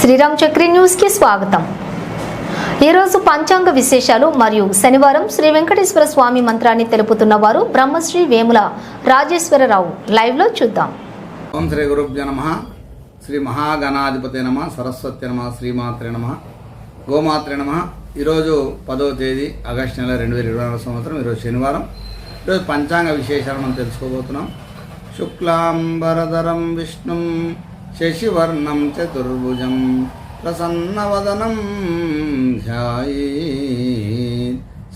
శ్రీరామ్ చక్రి న్యూస్కి స్వాగతం. ఈరోజు పంచాంగ విశేషాలు మరియు శనివారం శ్రీ వెంకటేశ్వర స్వామి మంత్రాన్ని తెలుపుతున్న వారు బ్రహ్మశ్రీ వేముల రాజేశ్వరరావు. లైవ్లో చూద్దాం. ఓం శ్రీ గురుభ్య నమ. శ్రీ మహాగణాధిపతి నమ. సరస్వతి నమ. శ్రీమాత్రే నమ. గోమాత్రే నమ. ఈరోజు పదవ తేదీ ఆగస్టు నెల రెండు వేల ఇరవై నాలుగు సంవత్సరం. ఈరోజు శనివారం. ఈరోజు పంచాంగ విశేషాలు మనం తెలుసుకోబోతున్నాం. శుక్లాంబరధరం విష్ణుం శశివర్ణం చతుర్భుజం ప్రసన్నవదనం ధ్యాయే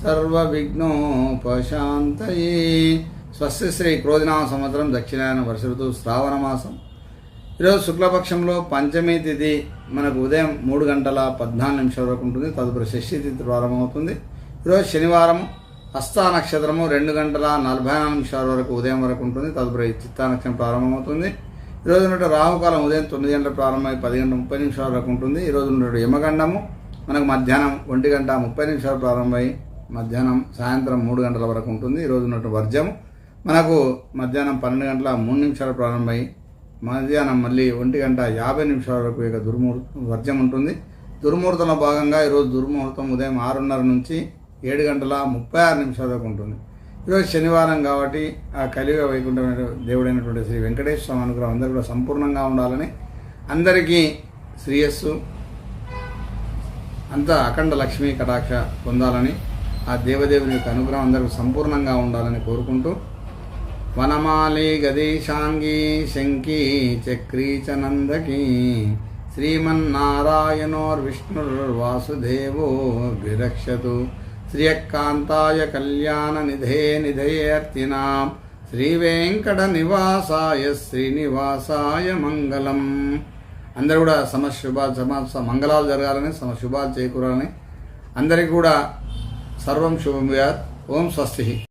సర్వవిఘ్నోపశాంతయే. స్వస్తి శ్రీ క్రోధినామ సంవత్సరం దక్షిణాయన వర్ష ఋతువు శ్రావణ మాసం ఈరోజు శుక్లపక్షంలో పంచమి తిథి మనకు ఉదయం మూడు గంటల పద్నాలుగు నిమిషాల వరకు ఉంటుంది. తదుపరి షష్ఠి తిథి ప్రారంభమవుతుంది. ఈరోజు శనివారం హస్త నక్షత్రము రెండు గంటల నలభై నాలుగు నిమిషాల వరకు ఉదయం వరకు ఉంటుంది. తదుపరి చిత్తా నక్షత్రం ప్రారంభమవుతుంది. ఈరోజు ఉన్నట్టు రాహుకాలం ఉదయం తొమ్మిది గంటల ప్రారంభమై పది గంటల ముప్పై నిమిషాల వరకు ఉంటుంది. ఈరోజు ఉన్నట్టు యమగండము మనకు మధ్యాహ్నం ఒంటి గంట ముప్పై నిమిషాలు ప్రారంభమై మధ్యాహ్నం సాయంత్రం మూడు గంటల వరకు ఉంటుంది. ఈరోజు ఉన్నట్టు వర్జము మనకు మధ్యాహ్నం పన్నెండు గంటల మూడు నిమిషాలు ప్రారంభమై మధ్యాహ్నం మళ్ళీ ఒంటి గంట యాభై నిమిషాల వరకు ఇక దుర్ముహూర్తం వర్జం ఉంటుంది. దుర్ముహూర్తంలో భాగంగా ఈరోజు దుర్ముహూర్తం ఉదయం ఆరున్నర నుంచి ఏడు గంటల ముప్పై ఆరు నిమిషాల వరకు ఉంటుంది. ఈరోజు శనివారం కాబట్టి ఆ కలియుగ వైకుంఠమైన దేవుడైనటువంటి శ్రీ వెంకటేశ్వర స్వామి అనుగ్రహం అందరూ కూడా సంపూర్ణంగా ఉండాలని అందరికీ శ్రేయస్సు అంతా అఖండ లక్ష్మీ కటాక్ష పొందాలని ఆ దేవదేవుని యొక్క అనుగ్రహం అందరికీ సంపూర్ణంగా ఉండాలని కోరుకుంటూ వనమాలి గదీశాంగి శంకి చక్రీ చ నందకి శ్రీమన్నారాయణోర్విష్ణుర్వాసుదేవో విరక్షతు. శ్రియకాంతాయ కళ్యాణ నిధే నిధేయర్తినాం. శ్రీవేంకట నివాసాయ శ్రీనివాసాయ మంగళం. అందరూ కూడా సమ సమ మంగళాలు జరగాలని సమశుభాలు చేకూరాలని అందరికీ కూడా సర్వం శుభం ఓం స్వస్తి.